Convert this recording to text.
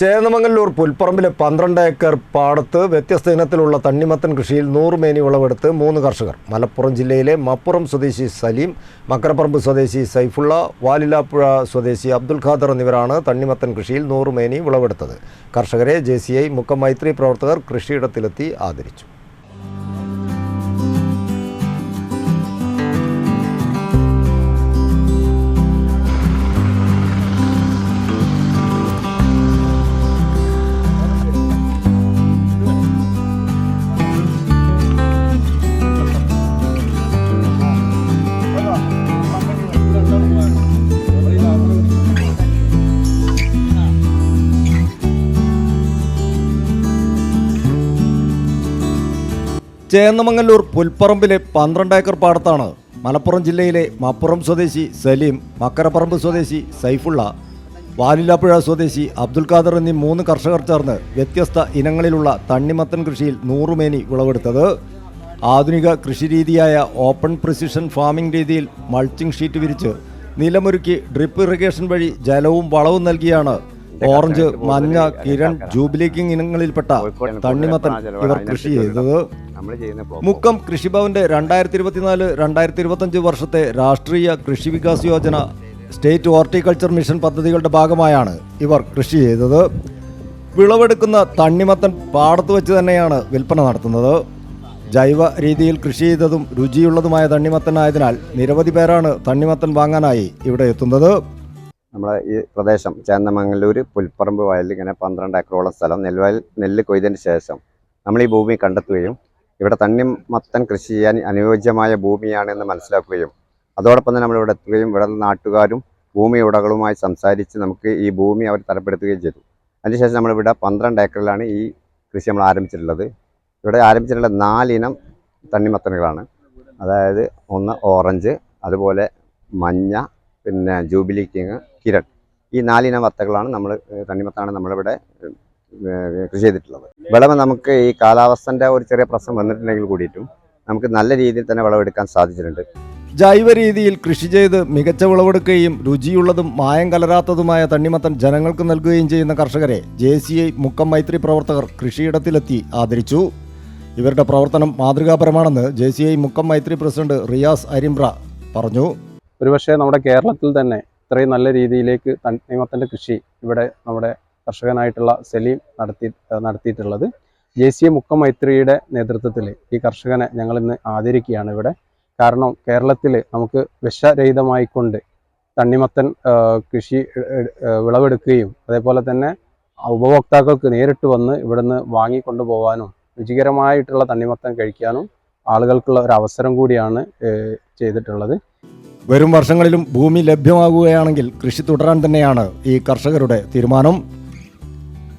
ചേന്നമംഗല്ലൂർ പുൽപ്പറമ്പിലെ പന്ത്രണ്ട് ഏക്കർ പാടത്ത് വ്യത്യസ്ത ഇനത്തിലുള്ള തണ്ണിമത്തൻ കൃഷിയിൽ നൂറ് മേനി വിളവെടുത്ത് മൂന്ന് കർഷകർ. മലപ്പുറം ജില്ലയിലെ മപ്പുറം സ്വദേശി സലീം മക്കരപ്പറമ്പ് സ്വദേശി സൈഫുള്ള വാലിലാപ്പുഴ സ്വദേശി അബ്ദുൽ ഖാദർ എന്നിവരാണ് തണ്ണിമത്തൻ കൃഷിയിൽ നൂറ് മേനി വിളവെടുത്തത്. കർഷകരെ J C I Mukkam Maithri പ്രവർത്തകർ കൃഷിയിടത്തിലെത്തി ആദരിച്ചു. ചേന്നമംഗല്ലൂർ പുൽപ്പറമ്പിലെ പന്ത്രണ്ട് ഏക്കർ പാടത്താണ് മലപ്പുറം ജില്ലയിലെ മപ്പുറം സ്വദേശി സലീം മക്കരപ്പറമ്പ് സ്വദേശി സൈഫുള്ള വാലിലാപ്പുഴ സ്വദേശി അബ്ദുൽ ഖാദർ എന്നീ മൂന്ന് കർഷകർ ചേർന്ന് വ്യത്യസ്ത ഇനങ്ങളിലുള്ള തണ്ണിമത്തൻ കൃഷിയിൽ നൂറുമേനി വിളവെടുത്തത്. ആധുനിക കൃഷിരീതിയായ ഓപ്പൺ പ്രിസിഷൻ ഫാമിംഗ് രീതിയിൽ മൾച്ചിങ് ഷീറ്റ് വിരിച്ച് നിലമൊരുക്കി ഡ്രിപ്പ് ഇറിഗേഷൻ വഴി ജലവും വളവും നൽകിയാണ് ഓറഞ്ച് മഞ്ഞ കിരൺ ജൂബിലി കിങ് ഇനങ്ങളിൽപ്പെട്ട തണ്ണിമത്തൻ ഇവർ കൃഷി ചെയ്തത്. മുക്കം കൃഷിഭവന്റെ രണ്ടായിരത്തി ഇരുപത്തിനാല് രണ്ടായിരത്തി ഇരുപത്തഞ്ച് വർഷത്തെ Rashtriya Krishi Vikas Yojana state horticulture mission പദ്ധതികളുടെ ഭാഗമായാണ് ഇവർ കൃഷി ചെയ്തത്. വിളവെടുക്കുന്ന തണ്ണിമത്തൻ പാടത്ത് വെച്ച് തന്നെയാണ് വിൽപ്പന നടത്തുന്നത്. ജൈവ രീതിയിൽ കൃഷി ചെയ്തതും രുചിയുള്ളതുമായ തണ്ണിമത്തനായതിനാൽ നിരവധി പേരാണ് തണ്ണിമത്തൻ വാങ്ങാനായി ഇവിടെ എത്തുന്നത്. നമ്മളെ ഈ പ്രദേശം ചേന്നമംഗലൂർ പുൽപ്പറമ്പ് വയലിൽ ഇങ്ങനെ പന്ത്രണ്ട് ഏക്കറോളം സ്ഥലം. നെൽവയൽ നെല്ല് കൊയ്തതിന് ശേഷം നമ്മൾ ഈ ഭൂമി കണ്ടെത്തുകയും ഇവിടെ തണ്ണിമത്തൻ കൃഷി ചെയ്യാൻ അനുയോജ്യമായ ഭൂമിയാണെന്ന് മനസ്സിലാക്കുകയും അതോടൊപ്പം തന്നെ നമ്മൾ ഇവിടെ എത്തുകയും ഇവിടെ നാട്ടുകാരും ഭൂമി ഉടകളുമായി സംസാരിച്ച് നമുക്ക് ഈ ഭൂമി അവർ തരപ്പെടുത്തുകയും ചെയ്തു. അതിനുശേഷം നമ്മളിവിടെ പന്ത്രണ്ട് ഏക്കറിലാണ് ഈ കൃഷി നമ്മൾ ആരംഭിച്ചിട്ടുള്ളത്. ഇവിടെ ആരംഭിച്ചിട്ടുള്ള നാലിനം തണ്ണിമത്തനുകളാണ് അതായത് ഒന്ന് ഓറഞ്ച് അതുപോലെ മഞ്ഞ പിന്നെ ജൂബിലി കിങ് കിരൺ. ഈ നാലിനം വത്തകളാണ് നമ്മൾ തണ്ണിമത്താണ് നമ്മളിവിടെ കൃഷി ചെയ്തിട്ടുള്ളത്. വിളവ് നമുക്ക് ഈ കാലാവസ്ഥന്റെ ഒരു ചെറിയ പ്രശ്നം വന്നിട്ടുണ്ടെങ്കിൽ കൂടിയിട്ടും നമുക്ക് നല്ല രീതിയിൽ തന്നെ വിളവെടുക്കാൻ സാധിച്ചിട്ടുണ്ട്. ജൈവ രീതിയിൽ കൃഷി ചെയ്ത് മികച്ച വിളവെടുക്കുകയും രുചിയുള്ളതും മായം കലരാത്തതുമായ തണ്ണിമത്തൻ ജനങ്ങൾക്ക് നൽകുകയും ചെയ്യുന്ന കർഷകരെ J C I Mukkam Maithri പ്രവർത്തകർ കൃഷിയിടത്തിലെത്തി ആദരിച്ചു. ഇവരുടെ പ്രവർത്തനം മാതൃകാപരമാണെന്ന് J C I Mukkam Maithri president Riyas Arimbra പറഞ്ഞു. ഒരുപക്ഷെ നമ്മുടെ കേരളത്തിൽ തന്നെ ഇത്രയും നല്ല രീതിയിലേക്ക് തണ്ണിമത്തന്റെ കൃഷി ഇവിടെ നമ്മുടെ കർഷകനായിട്ടുള്ള സലീം നടത്തി നടത്തിയിട്ടുള്ളത്. ജെ സി എ മുക്കം മൈത്രിയുടെ നേതൃത്വത്തിൽ ഈ കർഷകനെ ഞങ്ങൾ ഇന്ന് ആദരിക്കുകയാണ് ഇവിടെ. കാരണം കേരളത്തിൽ നമുക്ക് വിഷരഹിതമായിക്കൊണ്ട് തണ്ണിമത്തൻ കൃഷി വിളവെടുക്കുകയും അതേപോലെ തന്നെ ഉപഭോക്താക്കൾക്ക് നേരിട്ട് വന്ന് ഇവിടുന്ന് വാങ്ങിക്കൊണ്ടു പോകാനും രുചികരമായിട്ടുള്ള തണ്ണിമത്തൻ കഴിക്കാനും ആളുകൾക്കുള്ള ഒരു അവസരം കൂടിയാണ് ചെയ്തിട്ടുള്ളത്. വരും വർഷങ്ങളിലും ഭൂമി ലഭ്യമാകുകയാണെങ്കിൽ കൃഷി തുടരാൻ തന്നെയാണ് ഈ കർഷകരുടെ തീരുമാനം.